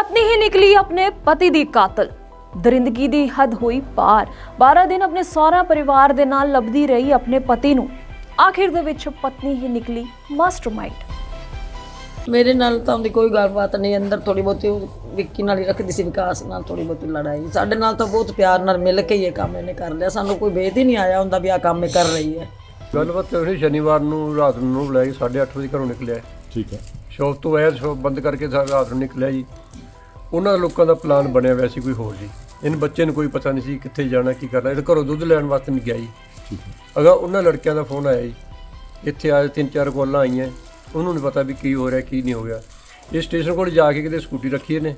ਪਤਨੀ ਹੀ ਨਿਕਲੀ ਆਪਣੇ ਪਤੀ ਦੀ ਕਾਤਲ। ਦਰਿੰਦਗੀ ਦੀ ਹੱਦ ਹੋਈ ਪਾਰ। 12 ਦਿਨ ਆਪਣੇ ਸਹੁਰਾ ਪਰਿਵਾਰ ਦੇ ਨਾਲ ਲੱਭਦੀ ਰਹੀ ਆਪਣੇ ਪਤੀ ਨੂੰ। ਆਖਿਰ ਦੇ ਵਿੱਚ ਪਤਨੀ ਹੀ ਨਿਕਲੀ ਮਾਸਟਰਮਾਈਂਡ। ਮੇਰੇ ਨਾਲ ਤਾਂ ਉਹਦੀ ਕੋਈ ਗੱਲਬਾਤ ਨਹੀਂ ਅੰਦਰ ਥੋੜੀ ਬਹੁਤੀ ਵਿੱਕੀ ਨਾਲ ਹੀ ਰੱਖਦੀ ਸੀ ਵਿਕਾਸ ਨਾਲ ਥੋੜੀ ਬਹੁਤੀ ਲੜਾਈ। ਸਾਡੇ ਨਾਲ ਤਾਂ ਬਹੁਤ ਪਿਆਰ ਨਾਲ ਮਿਲ ਕੇ ਹੀ ਇਹ ਕੰਮ ਇਹਨੇ ਕਰ ਲਿਆ। ਸਾਨੂੰ ਕੋਈ ਵੇਦ ਹੀ ਨਹੀਂ ਆਇਆ ਹੁੰਦਾ ਵੀ ਆ ਕੰਮ ਇਹ ਕਰ ਰਹੀ ਹੈ। ਗੱਲਬਾਤ ਹੋਈ ਸ਼ਨੀਵਾਰ ਨੂੰ ਰਾਤ ਨੂੰ ਲੈ ਕੇ 8:30 ਵਜੇ ਘਰੋਂ ਨਿਕਲਿਆ। ਠੀਕ ਹੈ। ਸ਼ੌਪ ਤੋਂ ਸ਼ੌਪ ਬੰਦ ਕਰਕੇ ਸਾ- ਰਾਤ ਨੂੰ ਨਿਕਲਿਆ ਜੀ। ਉਹਨਾਂ ਲੋਕਾਂ ਦਾ ਪਲਾਨ ਬਣਿਆ ਹੋਇਆ ਸੀ ਕੋਈ ਹੋਰ ਜੀ। ਇਹਨ ਬੱਚੇ ਨੂੰ ਕੋਈ ਪਤਾ ਨਹੀਂ ਸੀ ਕਿੱਥੇ ਜਾਣਾ ਕੀ ਕਰਨਾ। ਇਹ ਘਰੋਂ ਦੁੱਧ ਲੈਣ ਵਾਸਤੇ ਨਹੀਂ ਗਿਆ ਜੀ। ਅਗਾ ਉਹਨਾਂ ਲੜਕਿਆਂ ਦਾ ਫੋਨ ਆਇਆ ਜੀ। ਇੱਥੇ ਆਏ ਤਿੰਨ ਚਾਰ ਕਾਲਾਂ ਆਈਆਂ। ਉਹਨੂੰ ਨਹੀਂ ਪਤਾ ਵੀ ਕੀ ਹੋ ਰਿਹਾ ਕੀ ਨਹੀਂ ਹੋ ਗਿਆ ਇਹ ਸਟੇਸ਼ਨ ਕੋਲ ਜਾ ਕੇ ਕਿਤੇ ਸਕੂਟੀ ਰੱਖੀ ਇਹਨੇ।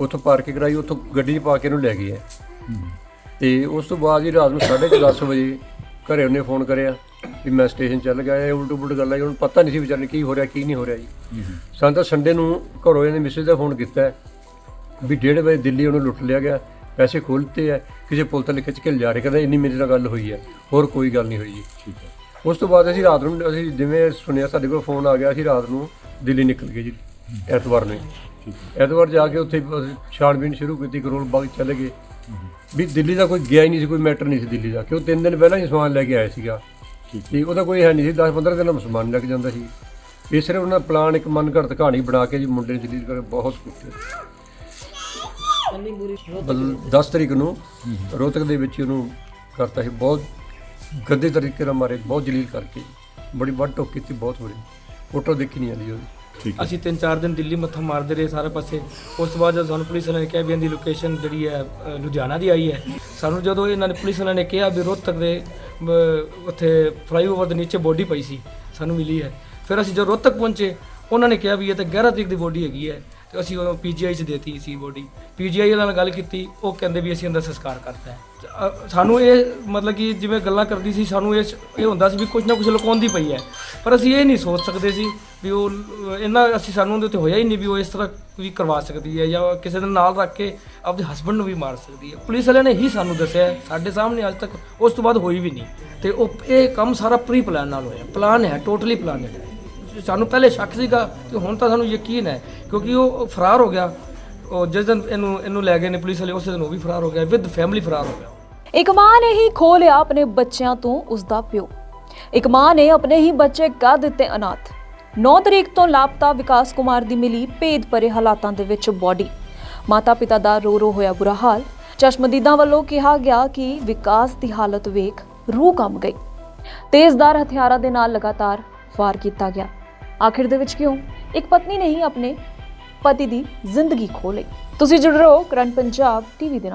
ਉੱਥੋਂ ਪਾਰਕਿੰਗ ਕਰਾਈ ਉੱਥੋਂ ਗੱਡੀ ਪਾ ਕੇ ਇਹਨੂੰ ਲੈ ਗਏ ਹੈ। ਤੇ ਉਸ ਤੋਂ ਬਾਅਦ ਹੀ ਰਾਤ ਨੂੰ 10:30 ਵਜੇ ਘਰੇ ਉਹਨੇ ਫੋਨ ਕਰਿਆ। ਵੀ ਮੈਂ ਸਟੇਸ਼ਨ ਚੱਲ ਗਿਆ ਇਹ ਉਲਟ ਪੁਲਟ ਗੱਲ ਆਈ ਉਹਨੂੰ ਪਤਾ ਨਹੀਂ ਸੀ ਵਿਚਾਰੇ ਨੂੰ ਕੀ ਹੋ ਰਿਹਾ ਕੀ ਨਹੀਂ ਹੋ ਰਿਹਾ ਜੀ। ਸਾਨੂੰ ਤਾਂ ਸੰਡੇ ਨੂੰ ਘਰੋਂ ਇਹਨੇ ਮੈਸੇਜ ਦਾ ਫੋਨ ਕੀਤਾ ਹੈ ਵੀ ਡੇਢ ਵਜੇ ਦਿੱਲੀ ਉਹਨੂੰ ਲੁੱਟ ਲਿਆ ਗਿਆ ਪੈਸੇ ਖੋਲਤੇ ਹੈ ਕਿਸੇ ਪੁਲ ਤੇ ਲਿਖ ਕੇ ਲਿਜਾ ਰਹੇ ਕਹਿੰਦਾ ਇੰਨੀ ਮੇਰੇ ਨਾਲ ਗੱਲ ਹੋਈ ਹੈ ਹੋਰ ਕੋਈ ਗੱਲ ਨਹੀਂ ਹੋਈ ਜੀ। ਠੀਕ ਹੈ। ਉਸ ਤੋਂ ਬਾਅਦ ਅਸੀਂ ਰਾਤ ਨੂੰ ਅਸੀਂ ਜਿਵੇਂ ਸੁਣਿਆ ਸਾਡੇ ਕੋਲ ਫੋਨ ਆ ਗਿਆ ਅਸੀਂ ਰਾਤ ਨੂੰ ਦਿੱਲੀ ਨਿਕਲ ਗਏ ਜੀ ਐਤਵਾਰ ਨੂੰ। ਹੀ। ਹੈ। ਐਤਵਾਰ ਜਾ ਕੇ ਉੱਥੇ ਅਸੀਂ ਛਾਣਬੀਣ ਸ਼ੁਰੂ ਕੀਤੀ ਕਰੋਲ ਬਾਗ ਚਲੇ ਗਏ। ਵੀ ਦਿੱਲੀ ਦਾ ਕੋਈ ਗਿਆ ਹੀ ਨਹੀਂ ਸੀ ਕੋਈ ਮੈਟਰ ਨਹੀਂ ਸੀ ਦਿੱਲੀ ਦਾ ਕਿਉਂ ਤਿੰਨ ਦਿਨ ਪਹਿਲਾਂ ਹੀ ਸਮਾਨ ਲੈ ਕੇ ਆਇਆ ਸੀਗਾ। ਤੇ ਉਹਦਾ ਕੋਈ ਹੈ ਨਹੀਂ ਸੀ 10 15 ਦਿਨਾਂ ਸਮਾਨ ਲੱਗ ਜਾਂਦਾ ਸੀ। ਇਸ ਤਰ੍ਹਾਂ ਉਹਨਾਂ ਪਲਾਨ ਇੱਕ ਮਨ ਘੜਤ ਕਹਾਣੀ ਬਣਾ ਕੇ ਜੀ ਮੁੰਡੇ ਨੂੰ ਦਿੱਲੀ ਕਰ ਬਹੁਤ ਬੁਰੀ 10 ਤਰੀਕ ਨੂੰ ਰੋਹਤਕ ਦੇ ਵਿੱਚ ਉਹਨੂੰ ਕਰਤਾ ਸੀ ਬਹੁਤ ਗੰਦੇ ਤਰੀਕੇ ਨਾਲ ਮਾਰੇ ਬਹੁਤ ਜਲੀਲ ਕਰਕੇ। ਬੜੀ ਵੱਡ ਟੋਕ ਕੀਤੀ ਬਹੁਤ ਬੜੀ ਫੋਟੋ ਦੇਖੀ ਨਹੀਂ ਆਉਂਦੀ ਉਹਦੀ। ਅਸੀਂ ਤਿੰਨ ਚਾਰ ਦਿਨ ਦਿੱਲੀ ਮੱਥਾ ਮਾਰਦੇ ਰਹੇ ਸਾਰੇ ਪਾਸੇ। ਉਸ ਤੋਂ ਬਾਅਦ ਜਦੋਂ ਸਾਨੂੰ ਪੁਲਿਸ ਵਾਲਿਆਂ ਨੇ ਕਿਹਾ ਵੀ ਇਹਦੀ ਲੋਕੇਸ਼ਨ ਜਿਹੜੀ ਹੈ ਲੁਧਿਆਣਾ ਦੀ ਆਈ ਹੈ। ਸਾਨੂੰ ਜਦੋਂ ਇਹਨਾਂ ਨੇ ਪੁਲਿਸ ਵਾਲਿਆਂ ਨੇ ਕਿਹਾ ਵੀ ਰੋਹਤਕ ਦੇ ਉੱਥੇ ਫਲਾਈਓਵਰ ਦੇ ਨੀਚੇ ਬੋਡੀ ਪਈ ਸੀ, ਸਾਨੂੰ ਮਿਲੀ ਹੈ। ਫਿਰ ਅਸੀਂ ਜਦੋਂ ਰੋਹਤਕ ਪਹੁੰਚੇ, ਉਹਨਾਂ ਨੇ ਕਿਹਾ ਵੀ ਇਹ ਤਾਂ 11 ਤਰੀਕ ਦੀ ਬੋਡੀ ਹੈਗੀ ਹੈ। ਤੇ ਅਸੀਂ ਉਹ ਪੀਜੀਆਈ 'ਚ ਦੇਤੀ ਸੀ ਬੋਡੀ ਪੀਜੀਆਈ ਨਾਲ ਗੱਲ ਕੀਤੀ ਉਹ ਕਹਿੰਦੇ ਵੀ ਅਸੀਂ ਅੰਦਰ ਸੰਸਕਾਰ ਕਰਤਾ ਹੈ। ਅ, ਸਾਨੂੰ ਇਹ ਮਤਲਬ ਕਿ ਜਿਵੇਂ ਗੱਲਾਂ ਕਰਦੀ ਸੀ ਸਾਨੂੰ ਇਹ ਇਹ ਹੁੰਦਾ ਸੀ ਵੀ ਕੁਝ ਨਾ ਕੁਝ ਲੁਕਾਉਂਦੀ ਪਈ ਹੈ। ਪਰ ਅਸੀਂ ਇਹ ਨਹੀਂ ਸੋਚ ਸਕਦੇ ਸੀ ਵੀ ਉਹ ਲ- ਇਹਨਾਂ ਅਸੀਂ ਸਾਨੂੰ ਉਹਦੇ ਉੱਤੇ ਹੋਇਆ ਹੀ ਨਹੀਂ ਵੀ ਉਹ ਇਸ ਤਰ੍ਹਾਂ ਵੀ ਕਰਵਾ ਸਕਦੀ ਹੈ ਜਾਂ ਕਿਸੇ ਦੇ ਨਾਲ ਰੱਖ ਕੇ ਆਪਦੇ ਹਸਬੰਡ ਨੂੰ ਵੀ ਮਾਰ ਸਕਦੀ ਹੈ। ਪੁਲਿਸ ਵਾਲਿਆਂ ਨੇ ਹੀ ਸਾਨੂੰ ਦੱਸਿਆ ਹੈ, ਸਾਡੇ ਸਾਹਮਣੇ ਅੱਜ ਤੱਕ ਉਸ ਤੋਂ ਬਾਅਦ ਹੋਈ ਵੀ ਨਹੀਂ। ਤੇ ਉਹ ਇਹ ਕੰਮ ਸਾਰਾ ਪ੍ਰੀ ਪਲਾਨ ਨਾਲ ਹੋਇਆ। ਪਲਾਨ ਹੈ ਟੋਟਲੀ ਪਲਾਨ ਹੈ। ਸਾਨੂੰ ਪਹਿਲੇ ਸ਼ੱਕ ਸੀਗਾ ਤੇ ਹੁਣ ਤਾਂ ਸਾਨੂੰ ਯਕੀਨ ਹੈ, ਕਿਉਂਕਿ ਉਹ ਫਰਾਰ ਹੋ ਗਿਆ। ਉਹ ਜਿਸ ਦਿਨ ਇਹਨੂੰ ਇਹਨੂੰ ਲੈ ਗਏ ਨੇ ਪੁਲਿਸ ਵਾਲੇ, ਉਸੇ ਦਿਨ ਉਹ ਵੀ ਫਰਾਰ ਹੋ ਗਿਆ ਵਿਦ ਫੈਮਿਲੀ ਫਰਾਰ ਹੋ ਗਿਆ। ਇੱਕ ਮਾਂ ਨੇ ਹੀ ਖੋਹ ਲਿਆ ਆਪਣੇ ਬੱਚਿਆਂ ਤੋਂ ਉਸ ਦਾ ਪਿਓ। ਇੱਕ ਮਾਂ ਨੇ ਆਪਣੇ ਹੀ ਬੱਚੇ ਕਰ ਦਿੱਤੇ ਅਨਾਥ। 9 ਤਰੀਕ ਤੋਂ ਲਾਪਤਾ ਵਿਕਾਸ ਕੁਮਾਰ ਦੀ ਮਿਲੀ ਭੇਦ ਭਰੇ ਹਾਲਾਤਾਂ ਦੇ ਵਿੱਚ ਬੋਡੀ। ਮਾਤਾ ਪਿਤਾ ਦਾ ਰੋ ਰੋ ਹੋਇਆ ਬੁਰਾ ਹਾਲ। ਚਸ਼ਮਦੀਦਾਂ ਵੱਲੋਂ ਕਿਹਾ ਗਿਆ ਕਿ ਵਿਕਾਸ ਦੀ ਹਾਲਤ ਵੇਖ ਰੂਹ ਕੰਬ ਗਈ। ਤੇਜ਼ਦਾਰ ਹਥਿਆਰਾਂ ਦੇ ਨਾਲ ਲਗਾਤਾਰ ਵਾਰ ਕੀਤਾ ਗਿਆ। ਆਖਿਰ ਦੇ ਵਿੱਚ ਕਿਉਂ? ਇੱਕ ਪਤਨੀ ਨੇ ਹੀ ਆਪਣੇ ਪਤੀ ਦੀ ਜ਼ਿੰਦਗੀ ਖੋਹ ਲਈ। ਤੁਸੀਂ ਜੁੜ ਰਹੋ ਕਰੰਟ ਪੰਜਾਬ ਟੀਵੀ ਦੇ ਨਾਲ।